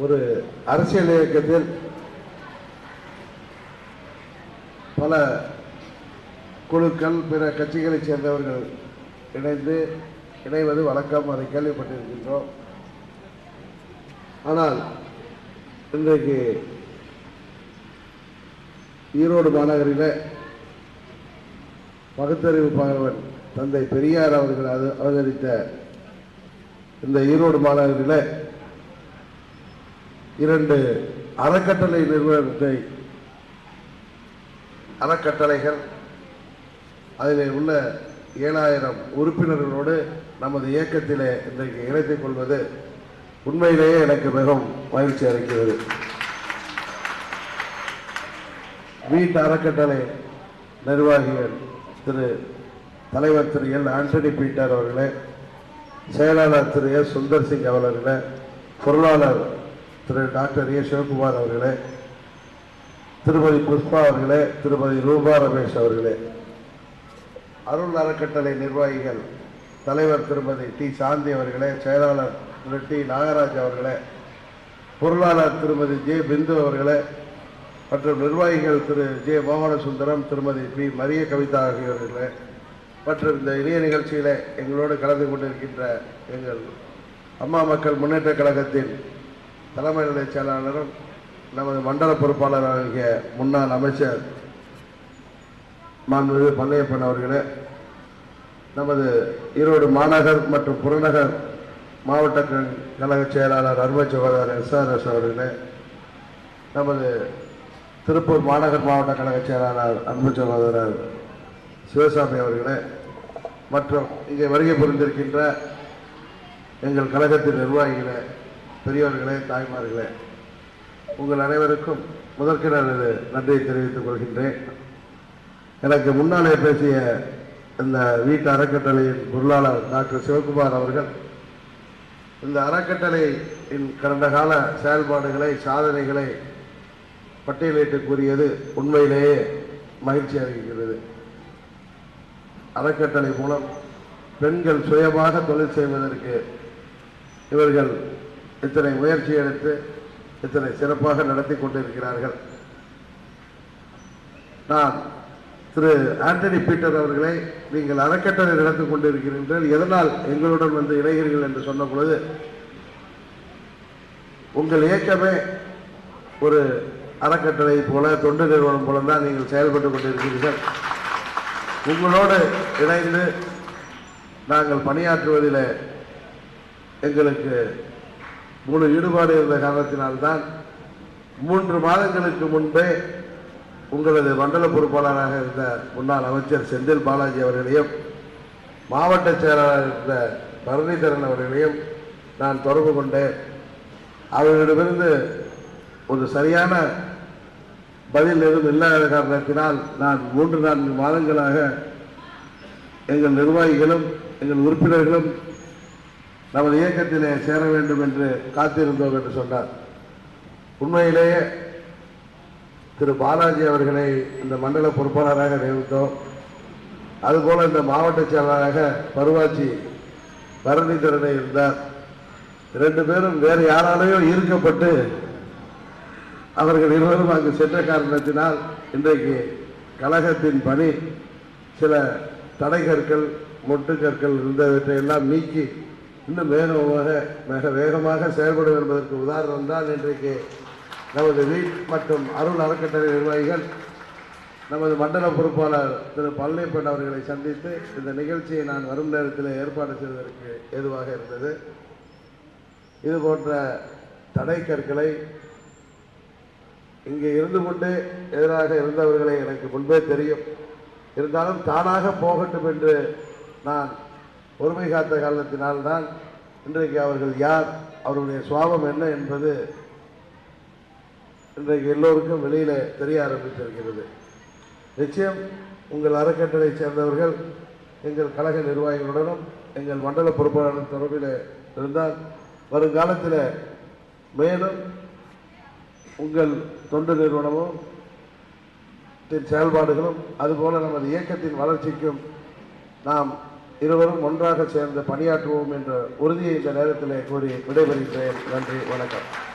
ஒரு அரசியல் இயக்கத்தில் பல குழுக்கள் பிற கட்சிகளைச் சேர்ந்தவர்கள் இணைந்து இணைவது வழக்கம் அதை கேள்விப்பட்டிருக்கின்றோம். ஆனால் இன்றைக்கு ஈரோடு மாநகரில் பகுத்தறிவு பாகவன் தந்தை பெரியார் அவர்கள் அது அவதரித்த இந்த ஈரோடு மாநகரில் இரண்டு அறக்கட்டளை நிறுவனத்தை அறக்கட்டளைகள் அதில் உள்ள ஏழாயிரம் உறுப்பினர்களோடு நமது இயக்கத்திலே இன்றைக்கு இணைத்துக் கொள்வது உண்மையிலேயே எனக்கு மிகவும் மகிழ்ச்சி அளிக்கிறது. வீட்டு அறக்கட்டளை நிர்வாகிகள் திரு தலைவர் திரு எல். ஆண்டனி பீட்டர் அவர்களே செயலாளர் திரு எஸ். சுந்தர் சிங் அவர்களே பொருளாளர் திரு டாக்டர் ஏ சிவகுமார் அவர்களே திருமதி புஷ்பா அவர்களே திருமதி ரூபா ரமேஷ் அவர்களே அருள் அறக்கட்டளை நிர்வாகிகள் தலைவர் திருமதி டி சாந்தி அவர்களே செயலாளர் திரு டி நாகராஜ் அவர்களே பொருளாளர் திருமதி ஜே பிந்து அவர்களே மற்றும் நிர்வாகிகள் திரு ஜே மோகனசுந்தரம் திருமதி பி மரிய கவிதா ஆகியோர்களே மற்றும் இந்த இணைய நிகழ்ச்சியில் எங்களோடு கலந்து கொண்டிருக்கின்ற எங்கள் அம்மா மக்கள் முன்னேற்ற கழகத்தின் தலைமை நிலைச் செயலாளரும் நமது மண்டல பொறுப்பாளர் ஆகிய முன்னாள் அமைச்சர் மாண்புமிகு பல்லையப்பன் அவர்களே நமது ஈரோடு மாநகர் மற்றும் புறநகர் மாவட்ட க- கழக செயலாளர் அருமை சகோதரர் எஸ்ஆர்எஸ் அவர்களே நமது திருப்பூர் மாநகர் மாவட்ட கழக செயலாளர் அன்பு சகோதரர் சிவசாமி அவர்களே மற்றும் இங்கே வருகை புரிந்திருக்கின்ற எங்கள் கழகத்தின் நிர்வாகிகளே பெரியவர்களே தாய்மார்களே உங்கள் அனைவருக்கும் முதற்க நான் நன்றியை தெரிவித்துக் கொள்கின்றேன். எனக்கு முன்னாலே பேசிய இந்த வீட்டு அறக்கட்டளையின் பொருளாளர் டாக்டர் சிவகுமார் அவர்கள் இந்த அறக்கட்டளையின் கடந்த கால செயல்பாடுகளை சாதனைகளை பட்டியலிட்டு கூறியது உண்மையிலேயே மகிழ்ச்சி அளிக்கிறது. அறக்கட்டளை மூலம் பெண்கள் சுயமாக தொழில் செய்வதற்கு இவர்கள் இத்தனை முயற்சி எடுத்து இத்தனை சிறப்பாக நடத்தி கொண்டிருக்கிறார்கள். நான் திரு ஆண்டனி பீட்டர் அவர்களை நீங்கள் அறக்கட்டளை நடத்தி கொண்டிருக்கிறீர்கள் எதனால் எங்களுடன் வந்து இணைகிறீர்கள் என்று சொன்ன பொழுது உங்கள் இயக்கமே ஒரு அறக்கட்டளை போல தொண்டு நிறுவனம் போல தான் நீங்கள் செயல்பட்டு கொண்டிருக்கிறீர்கள். உங்களோடு இணைந்து நாங்கள் பணியாற்றுவதில் எங்களுக்கு முழு ஈடுபாடு இருந்த காரணத்தினால்தான் மூன்று மாதங்களுக்கு முன்பே உங்களது மண்டல பொறுப்பாளராக இருந்த முன்னாள் அமைச்சர் செந்தில் பாலாஜி அவர்களையும் மாவட்ட செயலாளர் இருந்த பரணிதரன் அவர்களையும் நான் தொடர்பு கொண்டேன். அவர்களிடமிருந்து ஒரு சரியான பதில் எதுவும் இல்லாத காரணத்தினால் நான் மூன்று நான்கு மாதங்களாக எங்கள் நிர்வாகிகளும் எங்கள் உறுப்பினர்களும் நமது இயக்கத்திலே சேர வேண்டும் என்று காத்திருந்தோம் என்று சொன்னார். உண்மையிலேயே திரு பாலாஜி அவர்களை இந்த மண்டல பொறுப்பாளராக நியமித்தோம். அதுபோல இந்த மாவட்ட செயலாளராக பருவாச்சி பரணிதரனை இருந்தார். ரெண்டு பேரும் வேறு யாராலேயோ ஈர்க்கப்பட்டு அவர்கள் இருவரும் அங்கு சென்ற காரணத்தினால் இன்றைக்கு கழகத்தின் பணி சில தடைகற்கள் மொட்டுக்கற்கள் இருந்தவற்றை எல்லாம் நீக்கி இன்னும் வேகமாக மிக வேகமாக செயல்படும் என்பதற்கு உதாரணம் தான் இன்றைக்கு நமது வீட் மற்றும் அருள் அறக்கட்டளை நிர்வாகிகள் நமது மண்டல பொறுப்பாளர் திரு பழனிப்பன் அவர்களை சந்தித்து இந்த நிகழ்ச்சியை நான் வரும் நேரத்தில் ஏற்பாடு செய்வதற்கு ஏதுவாக இருந்தது. இது போன்ற தடை கற்களை இங்கே இருந்து கொண்டே எதிராக இருந்தவர்களை எனக்கு முன்பே தெரியும். இருந்தாலும் தானாக போகட்டும் என்று நான் பொறுமை காத்த காரணத்தினால்தான் இன்றைக்கு அவர்கள் யார் அவருடைய சுவாபம் என்ன என்பது இன்றைக்கு எல்லோருக்கும் வெளியில் தெரிய ஆரம்பித்திருக்கிறது. நிச்சயம் உங்கள் அறக்கட்டளை சேர்ந்தவர்கள் எங்கள் கழக நிர்வாகிகளுடனும் எங்கள் மண்டல பொறுப்பாளர் தொடர்பில் இருந்தால் வருங்காலத்தில் மேலும் உங்கள் தொண்டு நிறுவனமும் செயல்பாடுகளும் அதுபோல நமது இயக்கத்தின் வளர்ச்சிக்கும் நாம் இருவரும் ஒன்றாக சேர்ந்து பணியாற்றுவோம் என்ற உறுதியை இந்த நேரத்தில் கூறி விடைபெறுகிறேன். நன்றி வணக்கம்.